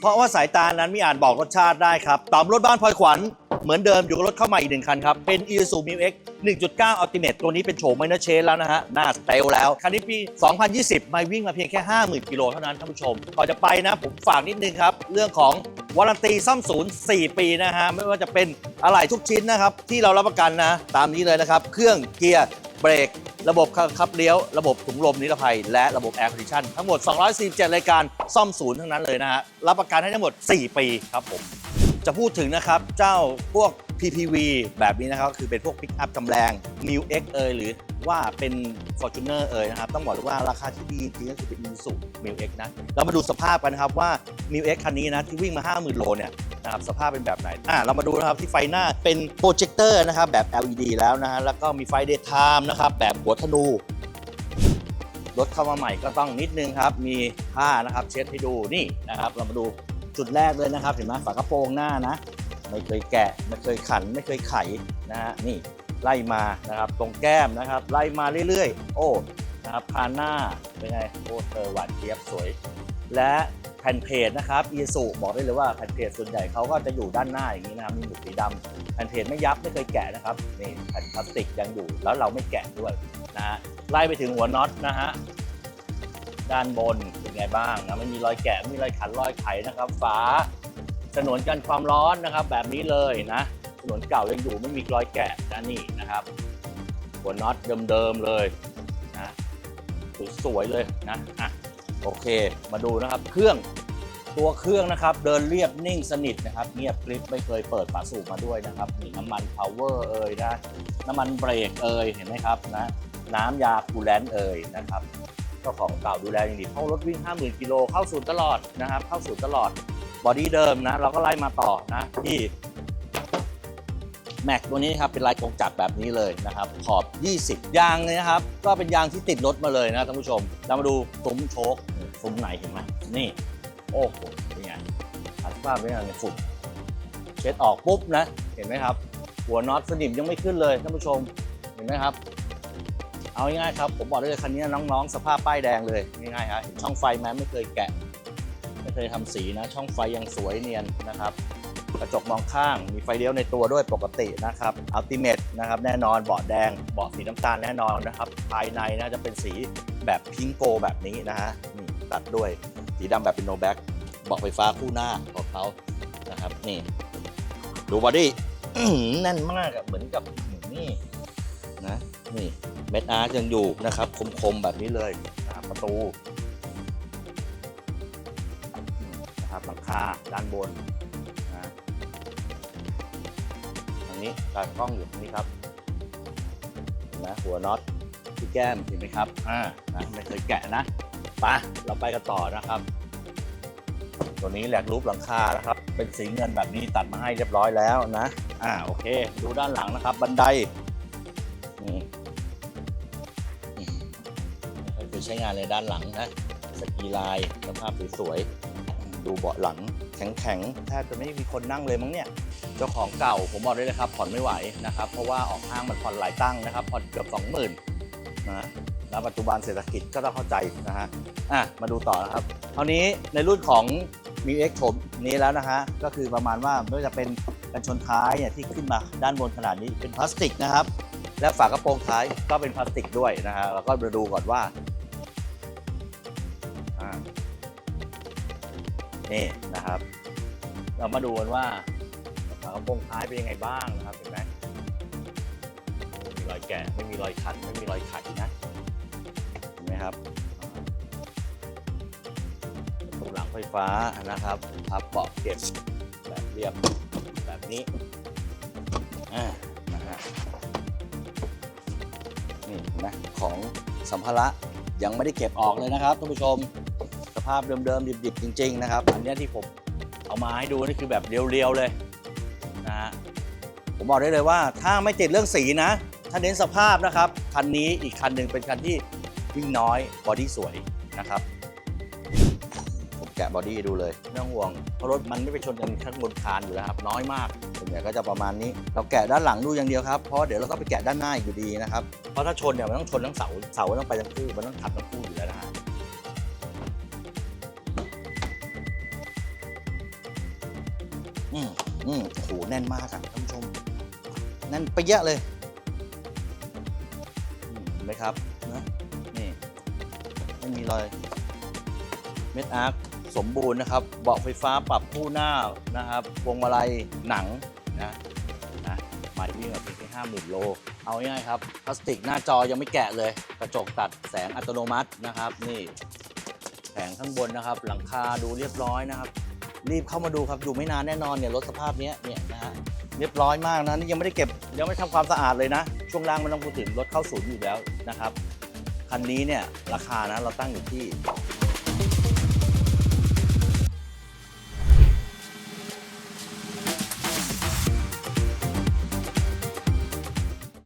เพราะว่าสายตานั้นไม่อาจบอกรสชาติได้ครับตอมรถบ้านพลอยขวัญเหมือนเดิมอยู่กับรถเข้ามาอีกหนึ่งคันครับ เป็น Isuzu Mu X 1.9 Ultimate ตัวนี้เป็นโฉมไมเนอร์เชนแล้วนะฮะ หน้าสเตลแล้ว คันนี้ปี 2020ม่วิ่งมาเพียงแค่ 50,000 กิโลเท่านั้นท่านผู้ชม ก่อนจะไปนะ ผมฝากนิดนึงครับ เรื่องของวารันตีซ่อมศูนย์ 4 ปีนะฮะ ไม่ว่าจะเป็นอะไหล่ทุกชิ้นนะครับ ที่เรารับประกันนะ ตามนี้เลยนะครับ เครื่องเกียร์ เบรก ระบบขับเลี้ยว ระบบถุงลมนิรภัย และระบบแอร์คอนดิชันทั้งหมด 247 รายการซ่อมศูนย์ทั้งนั้นเลยนะฮะ รับประกันให้ทั้งหมด 4 ปีครับผม จะพูดถึงนะครับ เจ้าพวก PPV แบบนี้นะครับ คือเป็นพวกปิกอัพจำแรง m i X เอยหรือว่าเป็น Fortuner เอยนะครับ ต้องบอกเลยว่าราคาที่ดีจริงก็คือเป็น Isuzu m i X นะ เรามาดูสภาพกันนะครับว่า m i X คันนี้นะ ที่วิ่งมา 50,000 โลเนี่ย นะครับสภาพเป็นแบบไหนอะเรามาดูนะครับที่ไฟหน้าเป็นโปรเจคเตอร์นะครับแบบ LED แล้วนะฮะแล้วก็มีไฟ daytime นะครับแบบหัวธนู รถเข้ามาใหม่ก็ต้องนิดนึงครับ มีผ้านะครับเช็ดให้ดูนี่นะครับ เรามาดูจุดแรกเลยนะครับ เห็นไหมฝากระโปรงหน้านะ ไม่เคยแกะไม่เคยขัน ไม่เคยไขนะฮะนี่ไล่มานะครับตรงแก้มนะครับ ไล่มาเรื่อยๆ โอ้นะครับพานหน้าเป็นไงโอ้เธอหวานเจี๊ยบสวย และ ผ่นเพจนะครับอีสุบอกได้เลยว่าแผ่นเพจส่วนใหญ่เขาก็จะอยู่ด้านหน้าอย่างนี้นะครับมีหมุดสีดำแผ่นเพจไม่ยับไม่เคยแกะนะครับนี่แผ่นพลาสติกยังอยู่แล้วเราไม่แกะด้วยนะฮะไล่ไปถึงหัวน็อตนะฮะด้านบนเป็นไงบ้างนะไม่มีรอยแกะไม่มีรอยขันรอยไขนะครับ ฝาฉนวนกันความร้อนนะครับ แบบนี้เลยนะฉนวนเก่ายังอยู่ไม่มีรอยแกะนะนี่นะครับ หัวน็อตเดิมๆเลยนะสวยๆเลยนะอะ โอเค มาดูนะครับเครื่องตัวเครื่องนะครับ เดินเรียบนิ่งสนิทนะครับ เงียบกริบไม่เคยเปิดฝาสูบมาด้วยนะครับนี่น้ำมันพาวเวอร์เอ่ยนะน้ำมันเบรกเอ่ยเห็นไหมครับนะน้ำยาคูลแลนต์เอ่ยนะครับเจ้าของเก่าดูแลอย่างดีเพราะรถวิ่ง 50,000กิโลเข้าศูนย์ตลอดนะครับ เข้าศูนย์ตลอดบอดี้เดิมนะเราก็ไล่มาต่อนะที่ แม็กตัวนี้ครับเป็นลายกงจักรแบบนี้เลยนะครับขอบ 20 ยางเนี่ยนะครับ ก็เป็นยางที่ติดรถมาเลยนะท่านผู้ชม เรามาดูซุ้มโชคซุ้มไหนเห็นไหมนี่ โอ้โหเป็นไงอัดภาพเป็นไงฝุ่นเช็ดออกปุ๊บนะ เห็นไหมครับ หัวน็อตสนิมยังไม่ขึ้นเลยท่านผู้ชมเห็นไหมครับ เอาง่ายๆครับผมบอกได้เลยคันนี้น้องๆ สภาพป้ายแดงเลยง่ายๆครับช่องไฟแม้ไม่เคยแกะ ไม่เคยทำสีนะ ช่องไฟยังสวยเนียนนะครับ กระจกมองข้าง มีไฟเลี้ยวในตัวด้วยปกตินะครับอัลติเมทนะครับแน่นอนเบาะแดงเบาะสีน้ำตาลแน่นอนนะครับ ภายในนะจะเป็นสีแบบพิงโกแบบนี้นะฮะนี่ตัดด้วยสีดำแบบเป็นโนแบ็กเบาะไฟฟ้าคู่หน้าของเขานะครับนี่ดูบอดี้แน่นมากเหมือนกับนี่นะนี่เม็ดอาร์ยังอยู่นะครับ คมๆแบบนี้เลยนะครับประตูนะครับหลังคาด้านบน ทางนี้ตากล้องอยู่ตรงนี้ครับเห็นไหมหัวน็อตที่แก้มเห็นไหมครับอ่านะไม่เคยแกะนะไปเราไปกันต่อนะครับ ตัวนี้แหลกรูปหลังคานะครับ เป็นสีเงินแบบนี้ตัดมาให้เรียบร้อยแล้วนะ อ่าโอเค ดูด้านหลังนะครับ บันไดนี่ก็คือใช้งานในด้านหลังนะสกีลายสภาพสวยๆดูเบาะหลัง แข็งๆแทบจะไม่มีคนนั่งเลยมั้งเนี่ย เจ้าของเก่าผมบอกได้เลยครับผ่อนไม่ไหวนะครับ เพราะว่าออกห้างมันผ่อนหลายตั้งนะครับผ่อนเกือบ20,000นะแล้วปัจจุบันเศรษฐกิจก็ต้องเข้าใจนะฮะอะมาดูต่อนะครับคราวนี้ในรุ่นของมีเอ็กโฉมนี้แล้วนะฮะก็คือประมาณว่าไม่ว่าจะเป็นกันชนท้ายเนี่ยที่ขึ้นมาด้านบนขนาดนี้เป็นพลาสติกนะครับ และฝากระโปรงท้ายก็เป็นพลาสติกด้วยนะฮะเราก็มาดูก่อนว่าอ่า นี่นะครับ เรามาดูกันว่าฝากระโปรงท้ายเป็นยังไงบ้างนะครับเห็นไหมมีรอยแกะไม่มีรอยขันไม่มีรอยขัดนะเห็นไหมครับประตูหลังไฟฟ้านะครับพับเบาะเก็บแบบเรียบแบบนี้อ่านะฮะนี่นะของสัมภาระยังไม่ได้เก็บออกเลยนะครับท่านผู้ชมาพเดิมๆดิบๆจริง ๆ นะครับ อันนี้ที่ผมเอามาให้ดูนี่คือแบบเรียวๆเลยนะฮะผมบอกได้เลยว่าถ้าไม่ติดเรื่องสีนะ ถ้าเน้นสภาพนะครับคันนี้อีกคันหนึ่งเป็นคันที่วิ่งน้อยบอดี้สวยนะครับผมแกะบอดี้ดูเลยไม่ต้องห่วงเพราะรถมันไม่ไปชนกันข้างบนคานอยู่แล้วครับน้อยมากส่วนใหญ่ก็จะประมาณนี้ เราแกะด้านหลังดูอย่างเดียวครับเพราะเดี๋ยวเราต้องไปแกะด้านหน้าอีกอยู่ดีนะครับเพราะถ้าชนเนี่ยมันต้องชนทั้งเสาเสาต้องไปทั้งคู่มันต้องขับทั้ง อืมอืมโอ้โหแน่นมากอะท่านผู้ชมแน่นไปเยอะเลยเห็นไหมครับนะนี่ไม่มีรอยเม็ดอาร์คสมบูรณ์นะครับ เบาะไฟฟ้าปรับคู่หน้านะครับพวงมาลัยหนังนะนะหมายวิ่งแบบเพียงแค่ห้าหมื่นโล เอาง่ายครับพลาสติกหน้าจอยังไม่แกะเลย กระจกตัดแสงอัตโนมัตินะครับ นี่แผงข้างบนนะครับ หลังคาดูเรียบร้อยนะครับ รีบเข้ามาดูครับอยู่ไม่นานแน่นอนเนี่ยรถสภาพเนี้ยเนี่ยนะฮะเรียบร้อยมากนะนี่ยังไม่ได้เก็บยังไม่ทำความสะอาดเลยนะ ช่วงล่างไม่ต้องพูดถึงรถเข้าศูนย์อยู่แล้วนะครับคันนี้เนี่ยราคานะเราตั้งอยู่ที่